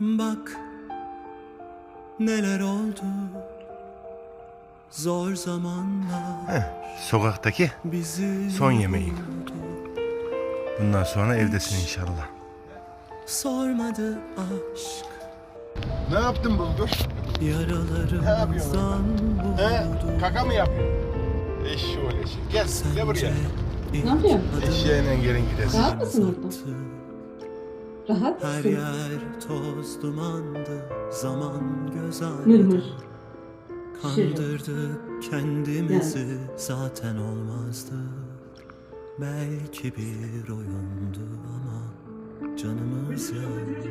Bak neler oldu Zor zamanlar Heh, sokaktaki bizi son yemeğin. Bundan sonra evdesin inşallah. Sormadı aşk Ne yaptın Bulgur? Yaralarımızdan He? Kaka mı yapıyorsun? Eşşoğlu eşi. Gel, gel buraya. Ne yapıyorsun? Eşeğine gelin gidesin. Rahat mısın orada? Rahat Her yer toz dumandı Zaman göz Mır mır. ağrıdı Kandırdık kendimizi Zaten olmazdı Belki bir oyundu ama Canımız yandı